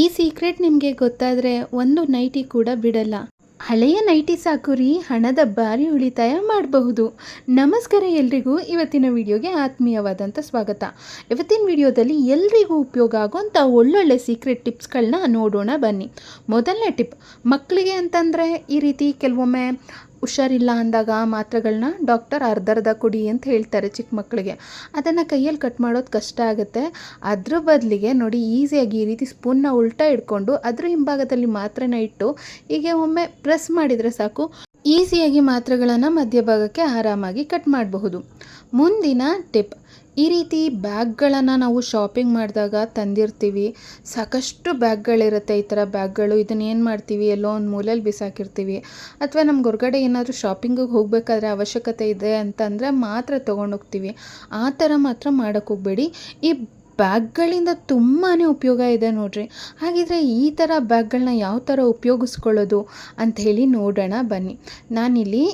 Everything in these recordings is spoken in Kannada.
ಈ ಸೀಕ್ರೆಟ್ ನಿಮಗೆ ಗೊತ್ತಾದರೆ ಒಂದು ನೈಟಿ ಕೂಡ ಬಿಡಲ್ಲ. ಹಳೆಯ ನೈಟಿ ಸಾಕು ರೀ ಹಣದ ಭಾರಿ ಉಳಿತಾಯ ಮಾಡಬಹುದು. ನಮಸ್ಕಾರ ಎಲ್ರಿಗೂ. ಇವತ್ತಿನ ವಿಡಿಯೋಗೆ ಆತ್ಮೀಯವಾದಂಥ ಸ್ವಾಗತ. ಇವತ್ತಿನ ವಿಡಿಯೋದಲ್ಲಿ ಎಲ್ರಿಗೂ ಉಪಯೋಗ ಆಗುವಂಥ ಒಳ್ಳೊಳ್ಳೆ ಸೀಕ್ರೆಟ್ ಟಿಪ್ಸ್ಗಳನ್ನ ನೋಡೋಣ ಬನ್ನಿ. ಮೊದಲನೇ ಟಿಪ್ ಮಕ್ಕಳಿಗೆ ಅಂತಂದರೆ ಈ ರೀತಿ ಕೆಲವೊಮ್ಮೆ ಹುಷಾರಿಲ್ಲ ಅಂದಾಗ ಆ ಮಾತ್ರೆಗಳನ್ನ ಡಾಕ್ಟರ್ ಅರ್ಧರ್ಧ ಕುಡಿ ಅಂತ ಹೇಳ್ತಾರೆ ಚಿಕ್ಕ ಮಕ್ಕಳಿಗೆ. ಅದನ್ನು ಕೈಯಲ್ಲಿ ಕಟ್ ಮಾಡೋದು ಕಷ್ಟ ಆಗುತ್ತೆ. ಅದ್ರ ಬದಲಿಗೆ ನೋಡಿ ಈಸಿಯಾಗಿ ಈ ರೀತಿ ಸ್ಪೂನ್ನ ಉಲ್ಟಾ ಇಟ್ಕೊಂಡು ಅದ್ರ ಹಿಂಭಾಗದಲ್ಲಿ ಮಾತ್ರೆನ ಇಟ್ಟು ಹೀಗೆ ಒಮ್ಮೆ ಪ್ರೆಸ್ ಮಾಡಿದರೆ ಸಾಕು. ಈಸಿಯಾಗಿ ಮಾತ್ರೆಗಳನ್ನು ಮಧ್ಯಭಾಗಕ್ಕೆ ಆರಾಮಾಗಿ ಕಟ್ ಮಾಡಬಹುದು. ಮುಂದಿನ ಟಿಪ್, ಈ ರೀತಿ ಬ್ಯಾಗ್ಗಳನ್ನು ನಾವು ಶಾಪಿಂಗ್ ಮಾಡಿದಾಗ ತಂದಿರ್ತೀವಿ. ಸಾಕಷ್ಟು ಬ್ಯಾಗ್ಗಳಿರುತ್ತೆ, ಈ ಥರ ಬ್ಯಾಗ್ಗಳು. ಇದನ್ನ ಏನು ಮಾಡ್ತೀವಿ? ಎಲ್ಲೋ ಒಂದು ಮೂಲೆಯಲ್ಲಿ ಬಿಸಾಕಿರ್ತೀವಿ. ಅಥವಾ ನಮ್ಗೆ ಹೊರಗಡೆ ಏನಾದರೂ ಶಾಪಿಂಗಿಗೆ ಹೋಗಬೇಕಾದ್ರೆ ಅವಶ್ಯಕತೆ ಇದೆ ಅಂತಂದರೆ ಮಾತ್ರ ತೊಗೊಂಡೋಗ್ತೀವಿ ಆ ಥರ ಮಾತ್ರ ಮಾಡೋಕ್ಕೆ ಹೋಗಬೇಡಿ. ಈ ಬ್ಯಾಗ್ಗಳಿಂದ ತುಂಬಾ ಉಪಯೋಗ ಇದೆ ನೋಡ್ರಿ. ಹಾಗಿದ್ರೆ ಈ ಥರ ಬ್ಯಾಗ್ಗಳನ್ನ ಯಾವ ಥರ ಉಪಯೋಗಿಸ್ಕೊಳ್ಳೋದು ಹೇಳಿ ನೋಡೋಣ ಬನ್ನಿ. ನಾನಿಲ್ಲಿ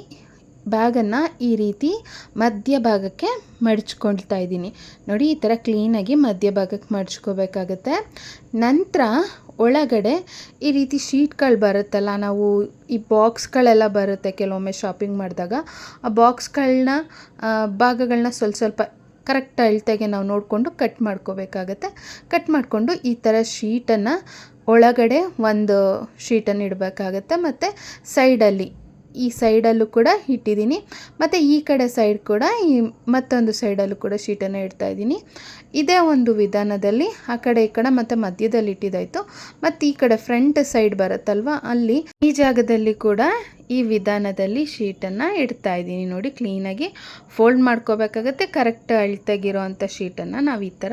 ಬ್ಯಾಗನ್ನು ಈ ರೀತಿ ಮಧ್ಯಭಾಗಕ್ಕೆ ಮಡಚ್ಕೊಳ್ತಾ ಇದ್ದೀನಿ. ನೋಡಿ, ಈ ಥರ ಕ್ಲೀನಾಗಿ ಮಧ್ಯಭಾಗಕ್ಕೆ ಮಡಚ್ಕೋಬೇಕಾಗತ್ತೆ. ನಂತರ ಒಳಗಡೆ ಈ ರೀತಿ ಶೀಟ್ಗಳು ಬರುತ್ತಲ್ಲ, ನಾವು ಈ ಬಾಕ್ಸ್ಗಳೆಲ್ಲ ಬರುತ್ತೆ ಕೆಲವೊಮ್ಮೆ ಶಾಪಿಂಗ್ ಮಾಡಿದಾಗ. ಆ ಬಾಕ್ಸ್ಗಳನ್ನ ಭಾಗಗಳನ್ನ ಸ್ವಲ್ಪ ಸ್ವಲ್ಪ ಕರೆಕ್ಟ್ ಅಳತೆಗೆ ನಾವು ನೋಡಿಕೊಂಡು ಕಟ್ ಮಾಡ್ಕೋಬೇಕಾಗತ್ತೆ. ಕಟ್ ಮಾಡಿಕೊಂಡು ಈ ಥರ ಶೀಟನ್ನು ಒಳಗಡೆ ಒಂದು ಶೀಟನ್ನು ಇಡಬೇಕಾಗತ್ತೆ. ಮತ್ತು ಸೈಡಲ್ಲಿ, ಈ ಸೈಡಲ್ಲೂ ಕೂಡ ಇಟ್ಟಿದ್ದೀನಿ. ಮತ್ತು ಈ ಕಡೆ ಸೈಡ್ ಕೂಡ, ಈ ಮತ್ತೊಂದು ಸೈಡಲ್ಲೂ ಕೂಡ ಶೀಟನ್ನು ಇಡ್ತಾ ಇದ್ದೀನಿ. ಇದೇ ಒಂದು ವಿಧಾನದಲ್ಲಿ ಆ ಕಡೆ ಈ ಕಡೆ ಮತ್ತು ಮಧ್ಯದಲ್ಲಿ ಇಟ್ಟಿದ್ದಾಯಿತು. ಮತ್ತು ಈ ಕಡೆ ಫ್ರಂಟ್ ಸೈಡ್ ಬರುತ್ತಲ್ವ, ಅಲ್ಲಿ ಈ ಜಾಗದಲ್ಲಿ ಕೂಡ ಈ ವಿಧಾನದಲ್ಲಿ ಶೀಟನ್ನು ಇಡ್ತಾ ಇದ್ದೀನಿ. ನೋಡಿ ಕ್ಲೀನಾಗಿ ಫೋಲ್ಡ್ ಮಾಡ್ಕೋಬೇಕಾಗತ್ತೆ. ಕರೆಕ್ಟ್ ಅಳ್ತಾಗಿರೋ ಅಂಥ ಶೀಟನ್ನು ನಾವು ಈ ಥರ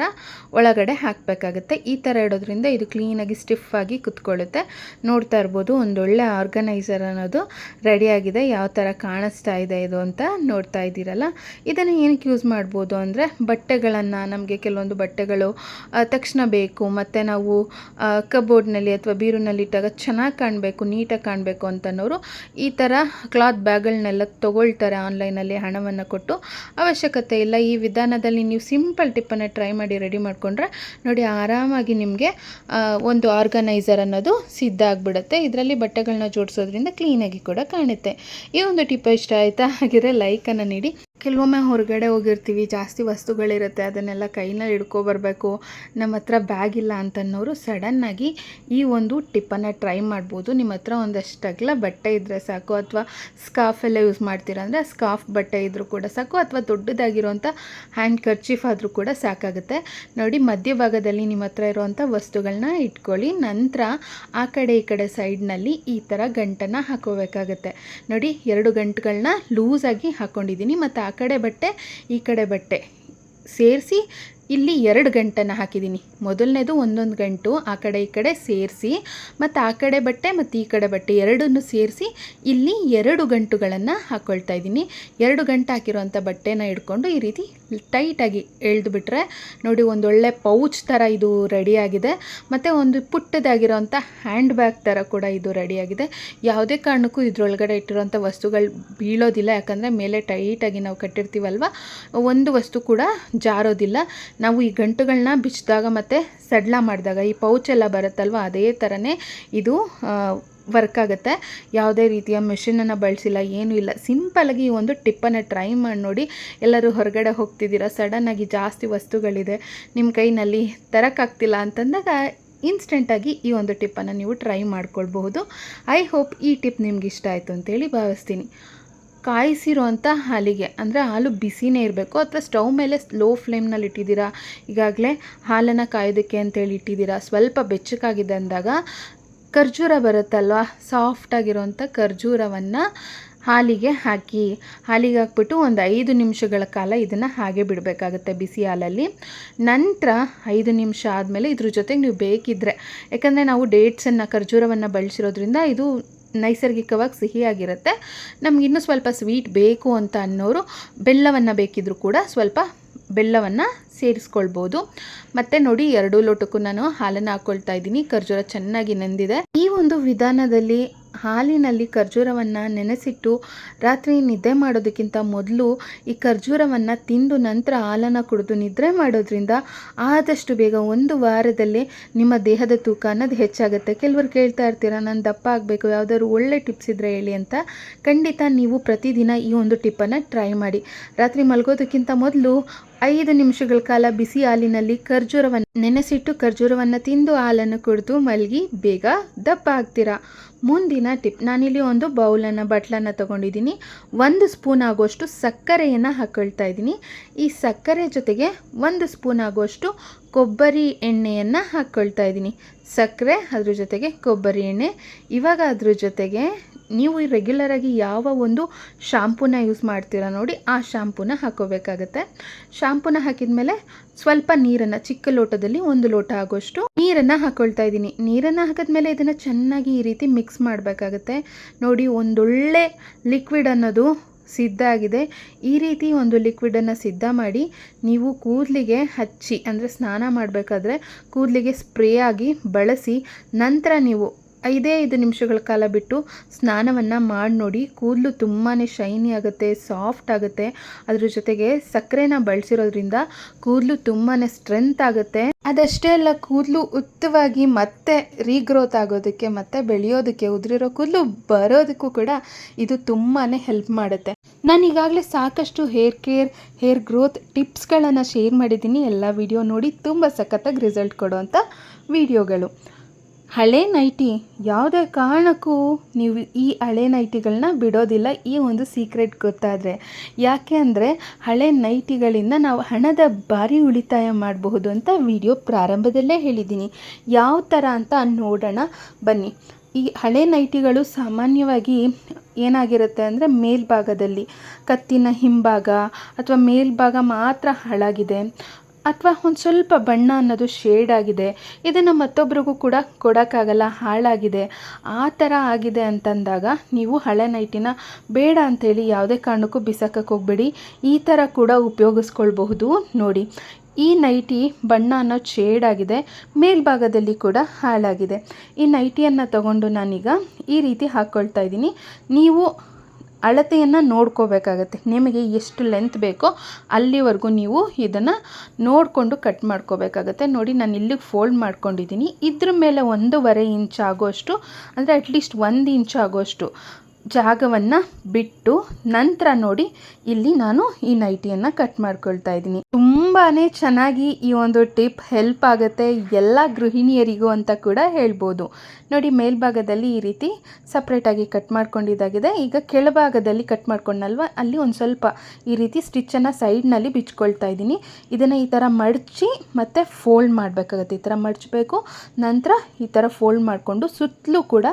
ಒಳಗಡೆ ಹಾಕಬೇಕಾಗತ್ತೆ. ಈ ಥರ ಇಡೋದ್ರಿಂದ ಇದು ಕ್ಲೀನಾಗಿ ಸ್ಟಿಫಾಗಿ ಕುತ್ಕೊಳ್ಳುತ್ತೆ. ನೋಡ್ತಾ ಇರ್ಬೋದು, ಒಂದೊಳ್ಳೆ ಆರ್ಗನೈಸರ್ ಅನ್ನೋದು ರೆಡಿಯಾಗಿದೆ ಯಾವ ಥರ ಕಾಣಿಸ್ತಾ ಇದೆ ಇದು ಅಂತ ನೋಡ್ತಾ ಇದ್ದೀರಲ್ಲ. ಇದನ್ನು ಏನಕ್ಕೆ ಯೂಸ್ ಮಾಡ್ಬೋದು ಅಂದರೆ, ಬಟ್ಟೆಗಳನ್ನು ನಮಗೆ ಕೆಲವೊಂದು ಬಟ್ಟೆಗಳು ತಕ್ಷಣ ಬೇಕು. ಮತ್ತು ನಾವು ಕಬೋರ್ಡ್ನಲ್ಲಿ ಅಥವಾ ಬೀರುನಲ್ಲಿ ಇಟ್ಟಾಗ ಚೆನ್ನಾಗಿ ಕಾಣಬೇಕು, ನೀಟಾಗಿ ಕಾಣಬೇಕು ಅಂತನೋರು ಈ ಥರ ಕ್ಲಾತ್ ಬ್ಯಾಗ್ಗಳನ್ನೆಲ್ಲ ತೊಗೊಳ್ತಾರೆ ಆನ್ಲೈನಲ್ಲಿ ಹಣವನ್ನು ಕೊಟ್ಟು. ಅವಶ್ಯಕತೆ ಇಲ್ಲ. ಈ ವಿಧಾನದಲ್ಲಿ ನೀವು ಸಿಂಪಲ್ ಟಿಪ್ಪನ್ನು ಟ್ರೈ ಮಾಡಿ, ರೆಡಿ ಮಾಡಿಕೊಂಡ್ರೆ ನೋಡಿ ಆರಾಮಾಗಿ ನಿಮಗೆ ಒಂದು ಆರ್ಗನೈಸರ್ ಅನ್ನೋದು ಸಿದ್ಧ ಆಗಿಬಿಡುತ್ತೆ. ಇದರಲ್ಲಿ ಬಟ್ಟೆಗಳನ್ನ ಜೋಡಿಸೋದ್ರಿಂದ ಕ್ಲೀನಾಗಿ ಕೂಡ ಕಾಣುತ್ತೆ. ಈ ಒಂದು ಟಿಪ್ ಇಷ್ಟ ಆಯಿತಾ? ಹಾಗಿದ್ರೆ ಲೈಕನ್ನು ನೀಡಿ. ಕೆಲವೊಮ್ಮೆ ಹೊರಗಡೆ ಹೋಗಿರ್ತೀವಿ, ಜಾಸ್ತಿ ವಸ್ತುಗಳಿರುತ್ತೆ, ಅದನ್ನೆಲ್ಲ ಕೈನಲ್ಲಿ ಹಿಡ್ಕೊಬರ್ಬೇಕು ನಮ್ಮ ಹತ್ರ ಬ್ಯಾಗ್ ಇಲ್ಲ ಅಂತನ್ನೋರು ಸಡನ್ನಾಗಿ ಈ ಒಂದು ಟಿಪ್ಪನ್ನು ಟ್ರೈ ಮಾಡ್ಬೋದು. ನಿಮ್ಮ ಹತ್ರ ಒಂದಷ್ಟು ಅಗಲ ಬಟ್ಟೆ ಇದ್ದರೆ ಸಾಕು, ಅಥವಾ ಸ್ಕಾಫ್ ಎಲ್ಲ ಯೂಸ್ ಮಾಡ್ತೀರಾ ಅಂದರೆ ಸ್ಕಾಫ್ ಬಟ್ಟೆ ಇದ್ದರೂ ಕೂಡ ಸಾಕು, ಅಥವಾ ದೊಡ್ಡದಾಗಿರುವಂಥ ಹ್ಯಾಂಡ್ ಕರ್ಚೀಫ್ ಆದರೂ ಕೂಡ ಸಾಕಾಗುತ್ತೆ. ನೋಡಿ, ಮಧ್ಯಭಾಗದಲ್ಲಿ ನಿಮ್ಮ ಹತ್ರ ಇರುವಂಥ ವಸ್ತುಗಳನ್ನ ಇಟ್ಕೊಳ್ಳಿ, ನಂತರ ಆ ಕಡೆ ಈ ಕಡೆ ಸೈಡ್ನಲ್ಲಿ ಈ ಥರ ಗಂಟನ್ನು ಹಾಕೋಬೇಕಾಗುತ್ತೆ. ನೋಡಿ, ಎರಡು ಗಂಟುಗಳನ್ನ ಲೂಸಾಗಿ ಹಾಕ್ಕೊಂಡಿದ್ದೀನಿ ಮತ್ತು ಆ ಕಡೆ ಬಟ್ಟೆ ಈ ಕಡೆ ಬಟ್ಟೆ. ಸೇರಿಸಿ ಇಲ್ಲಿ ಎರಡು ಗಂಟನ್ನು ಹಾಕಿದ್ದೀನಿ. ಮೊದಲನೇದು ಒಂದೊಂದು ಗಂಟು, ಆ ಕಡೆ ಈ ಕಡೆ ಸೇರಿಸಿ, ಮತ್ತು ಆ ಕಡೆ ಬಟ್ಟೆ ಮತ್ತು ಈ ಕಡೆ ಬಟ್ಟೆ ಎರಡನ್ನು ಸೇರಿಸಿ ಇಲ್ಲಿ ಎರಡು ಗಂಟುಗಳನ್ನು ಹಾಕ್ಕೊಳ್ತಾ ಇದ್ದೀನಿ. ಎರಡು ಗಂಟು ಹಾಕಿರೋಂಥ ಬಟ್ಟೆನ ಹಿಡ್ಕೊಂಡು ಈ ರೀತಿ ಟೈಟಾಗಿ ಎಳೆದುಬಿಟ್ರೆ ನೋಡಿ ಒಂದೊಳ್ಳೆ ಪೌಚ್ ಥರ ಇದು ರೆಡಿಯಾಗಿದೆ ಮತ್ತು ಒಂದು ಪುಟ್ಟದಾಗಿರೋಂಥ ಹ್ಯಾಂಡ್ ಬ್ಯಾಗ್ ಥರ ಕೂಡ ಇದು ರೆಡಿಯಾಗಿದೆ ಯಾವುದೇ ಕಾರಣಕ್ಕೂ ಇದರೊಳಗಡೆ ಇಟ್ಟಿರೋಂಥ ವಸ್ತುಗಳು ಬೀಳೋದಿಲ್ಲ. ಯಾಕಂದರೆ ಮೇಲೆ ಟೈಟಾಗಿ ನಾವು ಕಟ್ಟಿರ್ತೀವಲ್ವ, ಒಂದು ವಸ್ತು ಕೂಡ ಜಾರೋದಿಲ್ಲ. ನಾವು ಈ ಗಂಟುಗಳನ್ನ ಬಿಚ್ಚಿದಾಗ ಮತ್ತು ಸಡ್ಲ ಮಾಡಿದಾಗ, ಈ ಪೌಚ್ ಎಲ್ಲ ಬರುತ್ತಲ್ವ, ಅದೇ ಥರನೇ ಇದು ವರ್ಕ್ ಆಗುತ್ತೆ. ಯಾವುದೇ ರೀತಿಯ ಮೆಷಿನನ್ನು ಬಳಸಿಲ್ಲ, ಏನೂ ಇಲ್ಲ. ಸಿಂಪಲಾಗಿ ಈ ಒಂದು ಟಿಪ್ಪನ್ನು ಟ್ರೈ ಮಾಡಿ, ನೋಡಿ. ಎಲ್ಲರೂ ಹೊರಗಡೆ ಹೋಗ್ತಿದ್ದೀರಾ? ಸಡನ್ನಾಗಿ ಜಾಸ್ತಿ ವಸ್ತುಗಳಿದೆ. ನಿಮ್ಮ ಕೈನಲ್ಲಿ ತರಕ್ಕಾಗ್ತಿಲ್ಲ ಅಂತಂದಾಗ ಇನ್ಸ್ಟೆಂಟಾಗಿ ಈ ಒಂದು ಟಿಪ್ಪನ್ನು ನೀವು ಟ್ರೈ ಮಾಡ್ಕೊಳ್ಬಹುದು. ಐ ಹೋಪ್ ಈ ಟಿಪ್ ನಿಮ್ಗೆ ಇಷ್ಟ ಆಯಿತು ಅಂತೇಳಿ ಭಾವಿಸ್ತೀನಿ. ಕಾಯಿಸಿರೋಂಥ ಹಾಲಿಗೆ, ಅಂದರೆ ಹಾಲು ಬಿಸಿನೇ ಇರಬೇಕು ಅಥವಾ ಸ್ಟವ್ ಮೇಲೆ ಲೋ ಫ್ಲೇಮ್ನಲ್ಲಿ ಇಟ್ಟಿದ್ದೀರಾ? ಈಗಾಗಲೇ ಹಾಲನ್ನು ಕಾಯೋದಕ್ಕೆ ಅಂತೇಳಿ ಇಟ್ಟಿದ್ದೀರಾ? ಸ್ವಲ್ಪ ಬೆಚ್ಚಗಾಗಿದೆ ಅಂದಾಗ ಖರ್ಜೂರ ಬರುತ್ತಲ್ವ? ಸಾಫ್ಟಾಗಿರೋಂಥ ಖರ್ಜೂರವನ್ನು ಹಾಲಿಗೆ ಹಾಕಿ, ಹಾಲಿಗೆ ಹಾಕ್ಬಿಟ್ಟು ಒಂದು ಐದು ನಿಮಿಷಗಳ ಕಾಲ ಇದನ್ನು ಹಾಗೆ ಬಿಡಬೇಕಾಗುತ್ತೆ ಬಿಸಿ ಹಾಲಲ್ಲಿ. ನಂತರ ಐದು ನಿಮಿಷ ಆದಮೇಲೆ ಇದ್ರ ಜೊತೆಗೆ ನೀವು ಬೇಕಿದ್ದರೆ ಯಾಕಂದರೆ ನಾವು ಡೇಟ್ಸನ್ನು ಖರ್ಜೂರವನ್ನು ಬಳಸಿರೋದ್ರಿಂದ ಇದು ನೈಸರ್ಗಿಕವಾಗಿ ಸಿಹಿಯಾಗಿರುತ್ತೆ. ನಮ್ಗೆ ಇನ್ನೂ ಸ್ವಲ್ಪ ಸ್ವೀಟ್ ಬೇಕು ಅಂತ ಅನ್ನೋರು ಬೆಲ್ಲವನ್ನು ಬೇಕಿದ್ದರೂ ಕೂಡ ಸ್ವಲ್ಪ ಬೆಲ್ಲವನ್ನು ಸೇರಿಸ್ಕೊಳ್ಬೋದು. ಮತ್ತು ನೋಡಿ, ಎರಡು ಲೋಟಕ್ಕೂ ನಾನು ಹಾಲನ್ನು ಹಾಕ್ಕೊಳ್ತಾ ಇದ್ದೀನಿ. ಖರ್ಜೂರ ಚೆನ್ನಾಗಿ ನೆಂದಿದೆ. ಈ ಒಂದು ವಿಧಾನದಲ್ಲಿ ಹಾಲಿನಲ್ಲಿ ಖರ್ಜೂರವನ್ನು ನೆನೆಸಿಟ್ಟು ರಾತ್ರಿ ನಿದ್ದೆ ಮಾಡೋದಕ್ಕಿಂತ ಮೊದಲು ಈ ಖರ್ಜೂರವನ್ನು ತಿಂದು ನಂತರ ಹಾಲನ್ನು ಕುಡಿದು ನಿದ್ರೆ ಮಾಡೋದ್ರಿಂದ ಆದಷ್ಟು ಬೇಗ ಒಂದು ವಾರದಲ್ಲೇ ನಿಮ್ಮ ದೇಹದ ತೂಕ ಅನ್ನೋದು ಹೆಚ್ಚಾಗುತ್ತೆ. ಕೆಲವರು ಕೇಳ್ತಾ ಇರ್ತೀರ, ನಾನು ದಪ್ಪ ಆಗಬೇಕು, ಯಾವುದಾದ್ರು ಒಳ್ಳೆ ಟಿಪ್ಸ್ ಇದ್ದರೆ ಹೇಳಿ ಅಂತ. ಖಂಡಿತ ನೀವು ಪ್ರತಿದಿನ ಈ ಒಂದು ಟಿಪ್ಪನ್ನು ಟ್ರೈ ಮಾಡಿ. ರಾತ್ರಿ ಮಲಗೋದಕ್ಕಿಂತ ಮೊದಲು ಐದು ನಿಮಿಷಗಳ ಕಾಲ ಬಿಸಿ ಹಾಲಿನಲ್ಲಿ ಖರ್ಜೂರವನ್ನು ನೆನೆಸಿಟ್ಟು ಖರ್ಜೂರವನ್ನು ತಿಂದು ಹಾಲನ್ನು ಕುಡಿದು ಮಲಗಿ ಬೇಗ ದಪ್ಪ ಆಗ್ತೀರಾ? ಮುಂದಿನ ಟಿಪ್, ನಾನಿಲ್ಲಿ ಒಂದು ಬೌಲನ್ನು, ಬಟ್ಲನ್ನು ತಗೊಂಡಿದ್ದೀನಿ. ಒಂದು ಸ್ಪೂನ್ ಆಗುವಷ್ಟು ಸಕ್ಕರೆಯನ್ನು ಹಾಕೊಳ್ತಾ ಇದ್ದೀನಿ. ಈ ಸಕ್ಕರೆ ಜೊತೆಗೆ ಒಂದು ಸ್ಪೂನ್ ಆಗುವಷ್ಟು ಕೊಬ್ಬರಿ ಎಣ್ಣೆಯನ್ನು ಹಾಕ್ಕೊಳ್ತಾ ಇದ್ದೀನಿ. ಸಕ್ಕರೆ ಅದ್ರ ಜೊತೆಗೆ ಕೊಬ್ಬರಿ ಎಣ್ಣೆ, ಇವಾಗ ಅದ್ರ ಜೊತೆಗೆ ನೀವು ರೆಗ್ಯುಲರಾಗಿ ಯಾವ ಒಂದು ಶಾಂಪೂನ ಯೂಸ್ ಮಾಡ್ತೀರಾ ನೋಡಿ, ಆ ಶಾಂಪೂನ ಹಾಕೋಬೇಕಾಗತ್ತೆ. ಶಾಂಪೂನ ಹಾಕಿದ ಮೇಲೆ ಸ್ವಲ್ಪ ನೀರನ್ನು, ಚಿಕ್ಕ ಲೋಟದಲ್ಲಿ ಒಂದು ಲೋಟ ಆಗೋಷ್ಟು ನೀರನ್ನು ಹಾಕೊಳ್ತಾ ಇದ್ದೀನಿ. ನೀರನ್ನು ಹಾಕಿದ್ಮೇಲೆ ಇದನ್ನು ಚೆನ್ನಾಗಿ ಈ ರೀತಿ ಮಿಕ್ಸ್ ಮಾಡಬೇಕಾಗತ್ತೆ. ನೋಡಿ, ಒಂದೊಳ್ಳೆ ಲಿಕ್ವಿಡ್ ಅನ್ನೋದು ಸಿದ್ಧ ಆಗಿದೆ. ಈ ರೀತಿ ಒಂದು ಲಿಕ್ವಿಡನ್ನು ಸಿದ್ಧ ಮಾಡಿ ನೀವು ಕೂದಲಿಗೆ ಹಚ್ಚಿ, ಅಂದರೆ ಸ್ನಾನ ಮಾಡಬೇಕಾದ್ರೆ ಕೂದಲಿಗೆ ಸ್ಪ್ರೇ ಆಗಿ ಬಳಸಿ ನಂತರ ನೀವು ಐದೇ ಐದು ನಿಮಿಷಗಳ ಕಾಲ ಬಿಟ್ಟು ಸ್ನಾನವನ್ನು ಮಾಡಿ ನೋಡಿ, ಕೂದಲು ತುಂಬಾ ಶೈನಿ ಆಗುತ್ತೆ ಸಾಫ್ಟ್ ಆಗುತ್ತೆ. ಅದ್ರ ಜೊತೆಗೆ ಸಕ್ಕರೆನ ಬಳಸಿರೋದ್ರಿಂದ ಕೂದಲು ತುಂಬಾ ಸ್ಟ್ರೆಂತ್ ಆಗುತ್ತೆ. ಅದಷ್ಟೇ ಅಲ್ಲ, ಕೂದಲು ಉತ್ತವಾಗಿ ಮತ್ತೆ ರೀಗ್ರೋತ್ ಆಗೋದಕ್ಕೆ ಮತ್ತೆ ಬೆಳೆಯೋದಕ್ಕೆ ಉದುರಿರೋ ಕೂದಲು ಬರೋದಕ್ಕೂ ಕೂಡ ಇದು ತುಂಬಾ ಹೆಲ್ಪ್ ಮಾಡುತ್ತೆ. ನಾನು ಈಗಾಗಲೇ ಸಾಕಷ್ಟು ಹೇರ್ ಕೇರ್ ಹೇರ್ ಗ್ರೋತ್ ಟಿಪ್ಸ್ಗಳನ್ನು ಶೇರ್ ಮಾಡಿದ್ದೀನಿ. ಎಲ್ಲ ವಿಡಿಯೋ ನೋಡಿ ತುಂಬ ಸಖತ್ತಾಗಿ ರಿಸಲ್ಟ್ ಕೊಡುವಂಥ ವಿಡಿಯೋಗಳು ಹಳೆ ನೈಟಿ ಯಾವುದೇ ಕಾರಣಕ್ಕೂ ನೀವು ಈ ಹಳೆ ನೈಟಿಗಳನ್ನ ಬಿಡೋದಿಲ್ಲ. ಈ ಒಂದು ಸೀಕ್ರೆಟ್ ಗೊತ್ತಾದರೆ. ಯಾಕೆ ಅಂದರೆ ಹಳೆ ನೈಟಿಗಳಿಂದ ನಾವು ಹಣದ ಭಾರಿ ಉಳಿತಾಯ ಮಾಡಬಹುದು ಅಂತ ವಿಡಿಯೋ ಪ್ರಾರಂಭದಲ್ಲೇ ಹೇಳಿದ್ದೀನಿ. ಯಾವ ಥರ ಅಂತ ನೋಡೋಣ. ಬನ್ನಿ. ಈ ಹಳೆ ನೈಟಿಗಳು ಸಾಮಾನ್ಯವಾಗಿ ಏನಾಗಿರುತ್ತೆ ಅಂದರೆ ಮೇಲ್ಭಾಗದಲ್ಲಿ, ಕತ್ತಿನ ಹಿಂಭಾಗ ಅಥವಾ ಮೇಲ್ಭಾಗ ಮಾತ್ರ ಹಾಳಾಗಿದೆ. ಅಥವಾ ಒಂದು ಸ್ವಲ್ಪ ಬಣ್ಣ ಅನ್ನೋದು ಶೇಡ್ ಆಗಿದೆ. ಇದನ್ನು ಮತ್ತೊಬ್ರಿಗೂ ಕೂಡ ಕೊಡೋಕ್ಕಾಗಲ್ಲ, ಹಾಳಾಗಿದೆ. ಆ ಥರ ಆಗಿದೆ ಅಂತಂದಾಗ ನೀವು ಹಳೆ ನೈಟಿನ ಬೇಡ ಅಂಥೇಳಿ ಯಾವುದೇ ಕಾರಣಕ್ಕೂ ಬಿಸಾಕಕ್ಕೆ ಹೋಗಬೇಡಿ. ಈ ಥರ ಕೂಡ ಉಪಯೋಗಿಸ್ಕೊಳ್ಬಹುದು. ನೋಡಿ, ಈ ನೈಟಿ ಬಣ್ಣ ಅನ್ನೋದು ಶೇಡ್ ಆಗಿದೆ, ಮೇಲ್ಭಾಗದಲ್ಲಿ ಕೂಡ ಹಾಳಾಗಿದೆ. ಈ ನೈಟಿಯನ್ನು ತಗೊಂಡು ನಾನೀಗ ಈ ರೀತಿ ಹಾಕ್ಕೊಳ್ತಾ ಇದ್ದೀನಿ. ನೀವು ಅಳತೆಯನ್ನು ನೋಡ್ಕೋಬೇಕಾಗತ್ತೆ. ನಿಮಗೆ ಎಷ್ಟು ಲೆಂತ್ ಬೇಕೋ ಅಲ್ಲಿವರೆಗೂ ನೀವು ಇದನ್ನು ನೋಡಿಕೊಂಡು ಕಟ್ ಮಾಡ್ಕೋಬೇಕಾಗತ್ತೆ. ನೋಡಿ, ನಾನು ಇಲ್ಲಿಗೆ ಫೋಲ್ಡ್ ಮಾಡ್ಕೊಂಡಿದ್ದೀನಿ ಇದ್ರ ಮೇಲೆ ಒಂದೂವರೆ ಇಂಚ್ ಆಗೋಷ್ಟು, ಅಂದರೆ ಅಟ್ಲೀಸ್ಟ್ ಒಂದು ಇಂಚ್ ಆಗೋಷ್ಟು ಜಾಗವನ್ನು ಬಿಟ್ಟು ನಂತರ ನೋಡಿ ಇಲ್ಲಿ ನಾನು ಈ ನೈಟಿಯನ್ನು ಕಟ್ ಮಾಡ್ಕೊಳ್ತಾ ಇದ್ದೀನಿ. ತುಂಬಾ ಚೆನ್ನಾಗಿ ಈ ಒಂದು ಟಿಪ್ ಹೆಲ್ಪ್ ಆಗುತ್ತೆ ಎಲ್ಲ ಗೃಹಿಣಿಯರಿಗೂ ಅಂತ ಕೂಡ ಹೇಳ್ಬೋದು. ನೋಡಿ, ಮೇಲ್ಭಾಗದಲ್ಲಿ ಈ ರೀತಿ ಸಪ್ರೇಟಾಗಿ ಕಟ್ ಮಾಡ್ಕೊಂಡಿದ್ದಾಗಿದೆ. ಈಗ ಕೆಳಭಾಗದಲ್ಲಿ ಕಟ್ ಮಾಡ್ಕೊಂಡಲ್ವ? ಅಲ್ಲಿ ಒಂದು ಸ್ವಲ್ಪ ಈ ರೀತಿ ಸ್ಟಿಚ್ಚನ್ನು ಸೈಡ್ನಲ್ಲಿ ಬಿಚ್ಕೊಳ್ತಾ ಇದ್ದೀನಿ. ಇದನ್ನು ಈ ಥರ ಮಡಚಿ ಮತ್ತು ಫೋಲ್ಡ್ ಮಾಡಬೇಕಾಗತ್ತೆ. ಈ ಥರ ಮಡಚಬೇಕು, ನಂತರ ಈ ಥರ ಫೋಲ್ಡ್ ಮಾಡಿಕೊಂಡು ಸುತ್ತಲೂ ಕೂಡ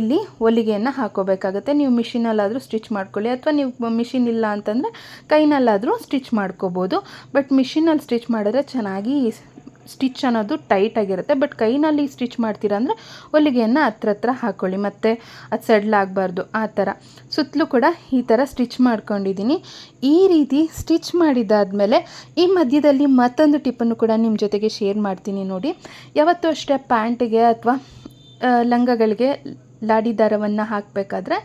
ಇಲ್ಲಿ ಹೊಲಿಗೆಯನ್ನು ಹಾಕೋಬೇಕಾಗತ್ತೆ. ನೀವು ಮಿಷಿನಲ್ಲಾದರೂ ಸ್ಟಿಚ್ ಮಾಡ್ಕೊಳ್ಳಿ ಅಥವಾ ನೀವು ಮಿಷಿನ್ ಇಲ್ಲ ಅಂತಂದರೆ ಕೈನಲ್ಲಾದರೂ ಸ್ಟಿಚ್ ಮಾಡ್ಕೋಬೋದು. ಬಟ್ ಮಿಷಿನಲ್ಲಿ ಸ್ಟಿಚ್ ಮಾಡಿದ್ರೆ ಚೆನ್ನಾಗಿ ಸ್ಟಿಚ್ ಅನ್ನೋದು ಟೈಟ್ ಆಗಿರುತ್ತೆ. ಬಟ್ ಕೈನಲ್ಲಿ ಸ್ಟಿಚ್ ಮಾಡ್ತೀರಾ ಅಂದರೆ ಹೊಲಿಗೆಯನ್ನು ಹತ್ರ ಹತ್ರ ಹಾಕ್ಕೊಳ್ಳಿ ಮತ್ತು ಅದು ಸಡ್ಲಾಗಬಾರ್ದು ಆ ಥರ. ಸುತ್ತಲೂ ಕೂಡ ಈ ಥರ ಸ್ಟಿಚ್ ಮಾಡ್ಕೊಂಡಿದ್ದೀನಿ. ಈ ರೀತಿ ಸ್ಟಿಚ್ ಮಾಡಿದಾದಮೇಲೆ ಈ ಮಧ್ಯದಲ್ಲಿ ಮತ್ತೊಂದು ಟಿಪ್ಪನ್ನು ಕೂಡ ನಿಮ್ಮ ಜೊತೆಗೆ ಶೇರ್ ಮಾಡ್ತೀನಿ ನೋಡಿ. ಯಾವತ್ತೂ ಅಷ್ಟೇ ಪ್ಯಾಂಟಿಗೆ ಅಥವಾ ಲಂಗಗಳಿಗೆ ಲಾಡಿ ದಾರವನ್ನು ಹಾಕಬೇಕಾದ್ರೆ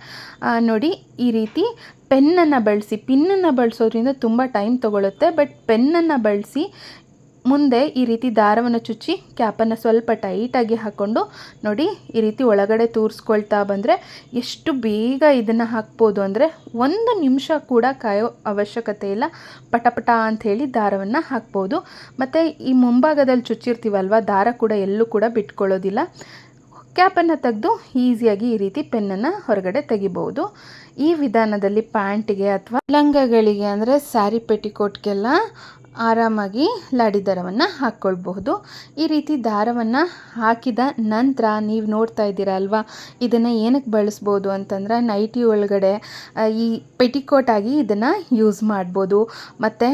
ನೋಡಿ ಈ ರೀತಿ ಪೆನ್ನನ್ನು ಬಳಸಿ, ಪಿನ್ನನ್ನು ಬಳಸೋದ್ರಿಂದ ತುಂಬ ಟೈಮ್ ತೊಗೊಳುತ್ತೆ, ಬಟ್ ಪೆನ್ನನ್ನು ಬಳಸಿ ಮುಂದೆ ಈ ರೀತಿ ದಾರವನ್ನು ಚುಚ್ಚಿ ಕ್ಯಾಪನ್ನು ಸ್ವಲ್ಪ ಟೈಟಾಗಿ ಹಾಕ್ಕೊಂಡು ನೋಡಿ ಈ ರೀತಿ ಒಳಗಡೆ ತೋರಿಸ್ಕೊಳ್ತಾ ಬಂದರೆ ಎಷ್ಟು ಬೇಗ ಇದನ್ನು ಹಾಕ್ಬೋದು ಅಂದರೆ ಒಂದು ನಿಮಿಷ ಕೂಡ ಕಾಯೋ ಅವಶ್ಯಕತೆ ಇಲ್ಲ. ಪಟಪಟ ಅಂಥೇಳಿ ದಾರವನ್ನು ಹಾಕ್ಬೋದು. ಮತ್ತು ಈ ಮುಂಭಾಗದಲ್ಲಿ ಚುಚ್ಚಿರ್ತೀವಲ್ವ, ದಾರ ಕೂಡ ಎಲ್ಲೂ ಕೂಡ ಬಿಟ್ಕೊಳ್ಳೋದಿಲ್ಲ. ಕ್ಯಾಪನ್ನು ತೆಗೆದು ಈಸಿಯಾಗಿ ಈ ರೀತಿ ಪೆನ್ನನ್ನು ಹೊರಗಡೆ ತೆಗಿಬೋದು. ಈ ವಿಧಾನದಲ್ಲಿ ಪ್ಯಾಂಟಿಗೆ ಅಥವಾ ಲಂಗಗಳಿಗೆ ಅಂದರೆ ಸ್ಯಾರಿ ಪೆಟಿಕೋಟ್ಗೆಲ್ಲ ಆರಾಮಾಗಿ ಲಾಡಿ ದಾರವನ್ನು ಹಾಕ್ಕೊಳ್ಬಹುದು ಈ ರೀತಿ ದಾರವನ್ನು ಹಾಕಿದ ನಂತರ ನೀವು ನೋಡ್ತಾ ಇದ್ದೀರಾ ಅಲ್ವಾ? ಇದನ್ನು ಏನಕ್ಕೆ ಬಳಸ್ಬೋದು ಅಂತಂದರೆ ನೈಟಿ ಒಳಗಡೆ ಈ ಪೆಟಿಕೋಟ್ ಆಗಿ ಇದನ್ನು ಯೂಸ್ ಮಾಡ್ಬೋದು. ಮತ್ತು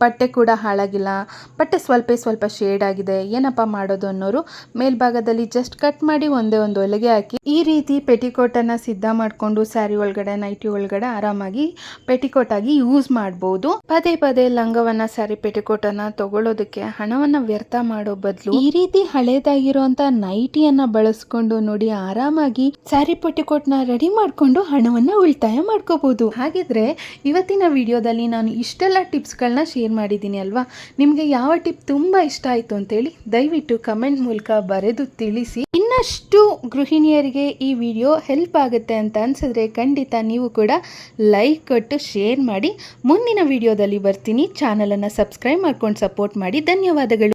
ಬಟ್ಟೆ ಕೂಡ ಹಾಳಾಗಿಲ್ಲ. ಬಟ್ಟೆ ಸ್ವಲ್ಪ ಸ್ವಲ್ಪ ಶೇಡ್ ಆಗಿದೆ. ಏನಪ್ಪ ಮಾಡೋದು ಅನ್ನೋರು ಮೇಲ್ಭಾಗದಲ್ಲಿ ಜಸ್ಟ್ ಕಟ್ ಮಾಡಿ ಒಂದೇ ಒಂದು ಹೊಲಿಗೆ ಹಾಕಿ ಈ ರೀತಿ ಪೆಟಿಕೋಟನ್ನು ಸಿದ್ಧ ಮಾಡಿಕೊಂಡು ಸ್ಯಾರಿ ಒಳಗಡೆ, ನೈಟಿ ಒಳಗಡೆ ಆರಾಮಾಗಿ ಪೆಟಿಕೋಟ್ ಆಗಿ ಯೂಸ್ ಮಾಡ್ಬೋದು. ಪದೇ ಪದೇ ಲಂಗವನ್ನು ಸ್ಯಾರಿ ಪೆಟಿಕೋಟ್ ಅನ್ನ ತಗೊಳ್ಳೋದಕ್ಕೆ ಹಣವನ್ನ ವ್ಯರ್ಥ ಮಾಡೋ ಬದಲು ಈ ರೀತಿ ಹಳೇದಾಗಿರುವಂತ ನೈಟಿಯನ್ನ ಬಳಸ್ಕೊಂಡು ನೋಡಿ ಆರಾಮಾಗಿ ಸ್ಯಾರಿ ಪೆಟಿಕೋಟ್ನ ರೆಡಿ ಮಾಡ್ಕೊಂಡು ಹಣವನ್ನ ಉಳಿತಾಯ ಮಾಡ್ಕೋಬಹುದು ಹಾಗಿದ್ರೆ ಇವತ್ತಿನ ವಿಡಿಯೋದಲ್ಲಿ ನಾನು ಇಷ್ಟೆಲ್ಲ ಟಿಪ್ಸ್ಗಳನ್ನ ಶೇರ್ ಮಾಡಿದ್ದೀನಿ ಅಲ್ವಾ? ನಿಮಗೆ ಯಾವ ಟಿಪ್ ತುಂಬ ಇಷ್ಟ ಆಯಿತು ಅಂತೇಳಿ ದಯವಿಟ್ಟು ಕಮೆಂಟ್ ಮೂಲಕ ಬರೆದು ತಿಳಿಸಿ. ಇನ್ನಷ್ಟು ಗೃಹಿಣಿಯರಿಗೆ ಈ ವಿಡಿಯೋ ಹೆಲ್ಪ್ ಆಗುತ್ತೆ ಅಂತ ಅನ್ಸಿದ್ರೆ ಖಂಡಿತ ನೀವು ಕೂಡ ಲೈಕ್ ಕೊಟ್ಟು ಶೇರ್ ಮಾಡಿ. ಮುಂದಿನ ವಿಡಿಯೋದಲ್ಲಿ ಬರ್ತೀನಿ. ಚಾನಲನ್ನು ಸಬ್ಸ್ಕ್ರೈಬ್ ಮಾಡ್ಕೊಂಡು ಸಪೋರ್ಟ್ ಮಾಡಿ. ಧನ್ಯವಾದಗಳು.